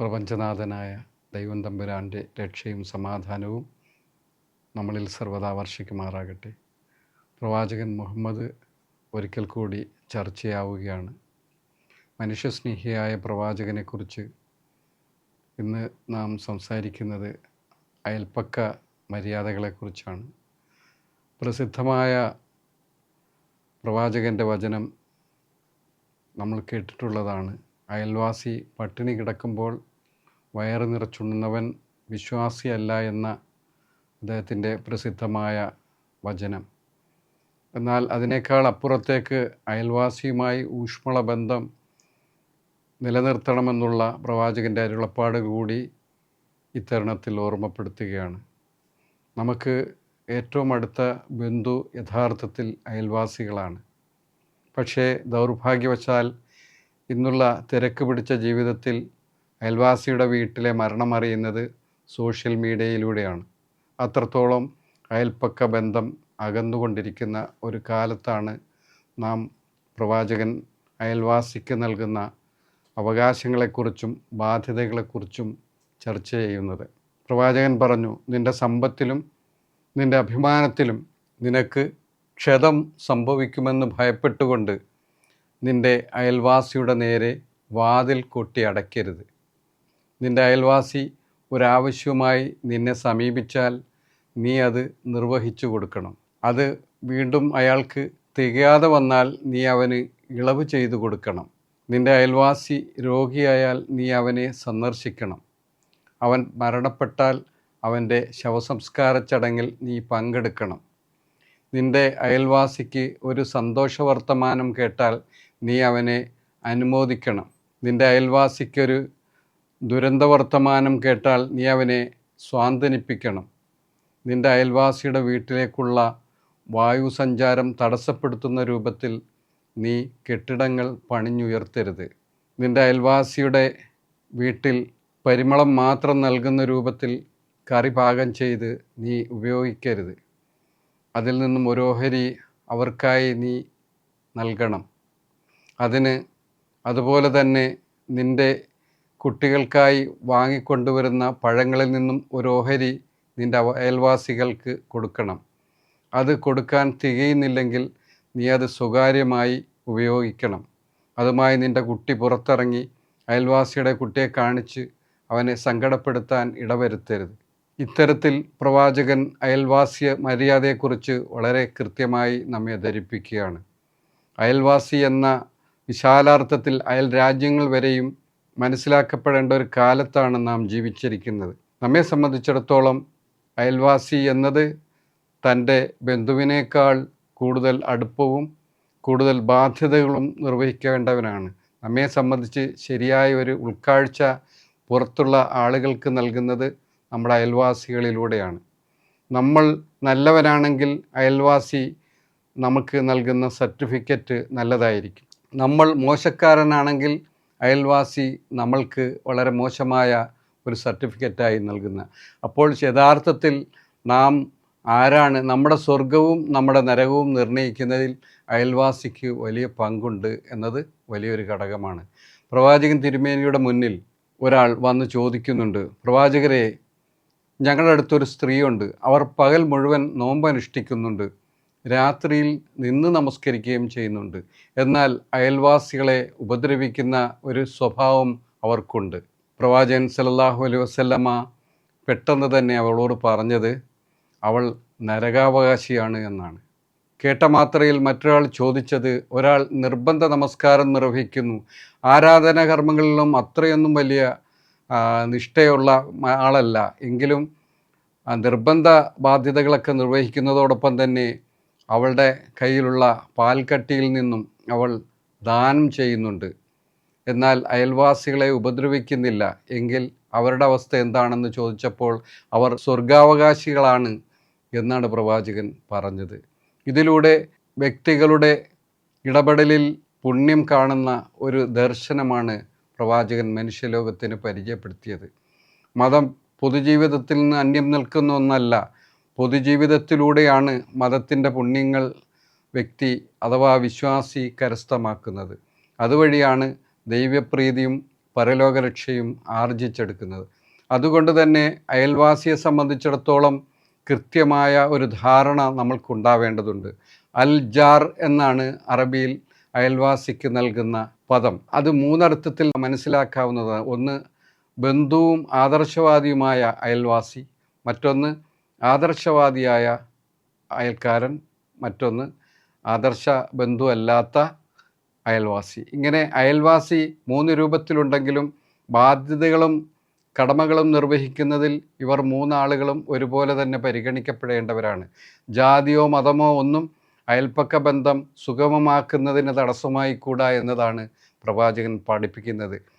പ്രപഞ്ചനാഥനായ ദൈവം തമ്പുരാന്റെ രക്ഷയും സമാധാനവും നമ്മളിൽ സർവദാ വർഷിക്കുമാറാകട്ടെ. പ്രവാചകൻ മുഹമ്മദ് ഒരിക്കൽ കൂടി ചർച്ചയാവുകയാണ്. മനുഷ്യസ്നേഹിയായ പ്രവാചകനെക്കുറിച്ച് ഇന്ന് നാം സംസാരിക്കുന്നത് അയൽപ്പക്ക മര്യാദകളെക്കുറിച്ചാണ്. പ്രസിദ്ധമായ പ്രവാചകന്റെ വചനം നമ്മൾ കേട്ടിട്ടുള്ളതാണ്. അയൽവാസി പട്ടിണി കിടക്കുമ്പോൾ വയറ് നിറച്ചുണ്ണുന്നവൻ വിശ്വാസിയല്ല എന്ന അദ്ദേഹത്തിന്റെ പ്രസിദ്ധമായ വചനം. എന്നാൽ അതിനേക്കാൾ അപ്പുറത്തേക്ക് അയൽവാസിയുമായി ഊഷ്മള ബന്ധം നിലനിർത്തണമെന്നുള്ള പ്രവാചകന്റെ അരുളപ്പാട് കൂടി ഇത്തരണത്തിൽ ഓർമ്മപ്പെടുത്തുകയാണ്. നമുക്ക് ഏറ്റവും അടുത്ത ബന്ധു യഥാർത്ഥത്തിൽ അയൽവാസികളാണ്. പക്ഷേ ദൗർഭാഗ്യവശാൽ ഇന്നുള്ള തിരക്ക് പിടിച്ച ജീവിതത്തിൽ അയൽവാസിയുടെ വീട്ടിലെ മരണം അറിയുന്നത് സോഷ്യൽ മീഡിയയിലൂടെയാണ്. അത്രത്തോളം അയൽപ്പക്ക ബന്ധം അകന്നുകൊണ്ടിരിക്കുന്ന ഒരു കാലത്താണ് നാം പ്രവാചകൻ അയൽവാസിക്ക് നൽകുന്ന അവകാശങ്ങളെക്കുറിച്ചും ബാധ്യതകളെക്കുറിച്ചും ചർച്ച ചെയ്യുന്നത്. പ്രവാചകൻ പറഞ്ഞു നിന്റെ സമ്പത്തിലും നിന്റെ അഭിമാനത്തിലും നിനക്ക് ക്ഷതം സംഭവിക്കുമെന്ന് ഭയപ്പെട്ടുകൊണ്ട് നിന്റെ അയൽവാസിയുടെ നേരെ വാതിൽ കൊട്ടി അടയ്ക്കരുത്. നിന്റെ അയൽവാസി ഒരാവശ്യവുമായി നിന്നെ സമീപിച്ചാൽ നീ അത് നിർവഹിച്ചു കൊടുക്കണം. അത് വീണ്ടും അയാൾക്ക് തികയാതെ വന്നാൽ നീ അവന് ഇളവ് ചെയ്തു കൊടുക്കണം. നിന്റെ അയൽവാസി രോഗിയായാൽ നീ അവനെ സന്ദർശിക്കണം. അവൻ മരണപ്പെട്ടാൽ അവന്റെ ശവസംസ്കാര ചടങ്ങിൽ നീ പങ്കെടുക്കണം. നിന്റെ അയൽവാസിക്ക് ഒരു സന്തോഷവർത്തമാനം കേട്ടാൽ നീ അവനെ അനുമോദിക്കണം. നിന്റെ അയൽവാസിക്കൊരു ദുരന്തവർത്തമാനം കേട്ടാൽ നീ അവനെ സ്വാന്തനിപ്പിക്കണം. നിന്റെ അയൽവാസിയുടെ വീട്ടിലേക്കുള്ള വായു സഞ്ചാരം തടസ്സപ്പെടുത്തുന്ന രൂപത്തിൽ നീ കെട്ടിടങ്ങൾ പണിഞ്ഞുയർത്തരുത്. നിന്റെ അയൽവാസിയുടെ വീട്ടിൽ പരിമളം മാത്രം നൽകുന്ന രൂപത്തിൽ കറി പാകം ചെയ്ത് നീ ഉപയോഗിക്കരുത്. അതിൽ നിന്നും ഒരു ഓഹരി അവർക്കായി നീ നൽകണം. അതിന് അതുപോലെ തന്നെ നിന്റെ കുട്ടികൾക്കായി വാങ്ങിക്കൊണ്ടുവരുന്ന പഴങ്ങളിൽ നിന്നും ഒരു ഓഹരി നിന്റെ അയൽവാസികൾക്ക് കൊടുക്കണം. അത് കൊടുക്കാൻ തികയുന്നില്ലെങ്കിൽ നീ അത് സ്വകാര്യമായി ഉപയോഗിക്കണം. അതുമായി നിന്റെ കുട്ടി പുറത്തിറങ്ങി അയൽവാസിയുടെ കുട്ടിയെ കാണിച്ച് അവനെ സങ്കടപ്പെടുത്താൻ ഇടവരുത്തരുത്. ഇത്തരത്തിൽ പ്രവാചകൻ അയൽവാസിയ മര്യാദയെക്കുറിച്ച് വളരെ കൃത്യമായി നമ്മെ ധരിപ്പിക്കുകയാണ്. അയൽവാസി എന്ന വിശാലാർത്ഥത്തിൽ അയൽ രാജ്യങ്ങൾ വരെയും മനസ്സിലാക്കപ്പെടേണ്ട ഒരു കാലത്താണ് നാം ജീവിച്ചിരിക്കുന്നത്. നമ്മെ സംബന്ധിച്ചിടത്തോളം അയൽവാസി എന്നത് തന്റെ ബന്ധുവിനേക്കാൾ കൂടുതൽ അടുപ്പവും കൂടുതൽ ബാധ്യതകളും നിർവഹിക്കേണ്ടവനാണ്. നമ്മെ സംബന്ധിച്ച് ശരിയായ ഒരു ഉൾക്കാഴ്ച പുറത്തുള്ള ആളുകൾക്ക് നൽകുന്നത് നമ്മുടെ അയൽവാസികളിലൂടെയാണ്. നമ്മൾ നല്ലവരാണെങ്കിൽ അയൽവാസി നമുക്ക് നൽകുന്ന സർട്ടിഫിക്കറ്റ് നല്ലതായിരിക്കും. നമ്മൾ മോശക്കാരനാണെങ്കിൽ അയൽവാസി നമ്മൾക്ക് വളരെ മോശമായ ഒരു സർട്ടിഫിക്കറ്റായി നൽകുന്ന. അപ്പോൾ യഥാർത്ഥത്തിൽ നാം ആരാണ്? നമ്മുടെ സ്വർഗവും നമ്മുടെ നരകവും നിർണയിക്കുന്നതിൽ അയൽവാസിക്ക് വലിയ പങ്കുണ്ട് എന്നത് വലിയൊരു ഘടകമാണ്. പ്രവാചകൻ തിരുമേനിയുടെ മുന്നിൽ ഒരാൾ വന്ന് ചോദിക്കുന്നുണ്ട് പ്രവാചകരെ ഞങ്ങളുടെ അടുത്തൊരു സ്ത്രീയുണ്ട്. അവർ പകൽ മുഴുവൻ നോമ്പ് അനുഷ്ഠിക്കുന്നുണ്ട് രാത്രിയിൽ നിന്ന് നമസ്കരിക്കുകയും ചെയ്യുന്നുണ്ട്. എന്നാൽ അയൽവാസികളെ ഉപദ്രവിക്കുന്ന ഒരു സ്വഭാവം അവർക്കുണ്ട്. പ്രവാചകൻ സലല്ലാഹു അലൈ വസല്ലമ പെട്ടെന്ന് തന്നെ അവളോട് പറഞ്ഞത് അവൾ നരകാവകാശിയാണ് എന്നാണ്. കേട്ട മാത്രയിൽ മറ്റൊരാൾ ചോദിച്ചത് ഒരാൾ നിർബന്ധ നമസ്കാരം നിർവഹിക്കുന്നു. ആരാധനാകർമ്മങ്ങളിലും അത്രയൊന്നും വലിയ നിഷ്ഠയുള്ള ആളല്ല. എങ്കിലും നിർബന്ധ ബാധ്യതകളൊക്കെ നിർവഹിക്കുന്നതോടൊപ്പം തന്നെ അവളുടെ കയ്യിലുള്ള പാൽക്കട്ടിയിൽ നിന്നും അവൾ ദാനം ചെയ്യുന്നുണ്ട്. എന്നാൽ അയൽവാസികളെ ഉപദ്രവിക്കുന്നില്ല. എങ്കിൽ അവരുടെ അവസ്ഥ എന്താണെന്ന് ചോദിച്ചപ്പോൾ അവർ സ്വർഗാവകാശികളാണ് എന്നാണ് പ്രവാചകൻ പറഞ്ഞത്. ഇതിലൂടെ വ്യക്തികളുടെ ഇടപെടലിൽ പുണ്യം കാണുന്ന ഒരു ദർശനമാണ് പ്രവാചകൻ മനുഷ്യലോകത്തിന് പരിചയപ്പെടുത്തിയത്. മതം പൊതുജീവിതത്തിൽ നിന്ന് അന്യം നിൽക്കുന്ന ഒന്നല്ല പൊതുജീവിതത്തിലൂടെയാണ് മതത്തിന്റെ പുണ്യങ്ങൾ വ്യക്തി അഥവാ വിശ്വാസി കരസ്ഥമാക്കുന്നത്. അതുവഴിയാണ് ദൈവപ്രീതിയും പരലോകരക്ഷയും ആർജിച്ചെടുക്കുന്നത്. അതുകൊണ്ട് തന്നെ അയൽവാസിയെ സംബന്ധിച്ചിടത്തോളം കൃത്യമായ ഒരു ധാരണ നമ്മൾക്കുണ്ടാവേണ്ടതുണ്ട്. അൽ ജാർ എന്നാണ് അറബിയിൽ അയൽവാസിക്ക് നൽകുന്ന പദം. അത് മൂന്നർത്ഥത്തിൽ മനസ്സിലാക്കാവുന്നതാണ്. ഒന്ന് ബന്ധുവും ആദർശവാദിയുമായ അയൽവാസി. മറ്റൊന്ന് ആദർശവാദിയായ അയൽക്കാരൻ മറ്റൊന്ന് ആദർശ ബന്ധുവല്ലാത്ത അയൽവാസി. ഇങ്ങനെ അയൽവാസി മൂന്ന് രൂപത്തിലുണ്ടെങ്കിലും ബാധ്യതകളും കടമകളും നിർവഹിക്കുന്നതിൽ ഇവർ മൂന്നാളുകളും ഒരുപോലെ തന്നെ പരിഗണിക്കപ്പെടേണ്ടവരാണ്. ജാതിയോ മതമോ ഒന്നും അയൽപ്പക്ക ബന്ധം സുഗമമാക്കുന്നതിന് തടസ്സമായി കൂടാ എന്നതാണ് പ്രവാചകൻ പഠിപ്പിക്കുന്നത്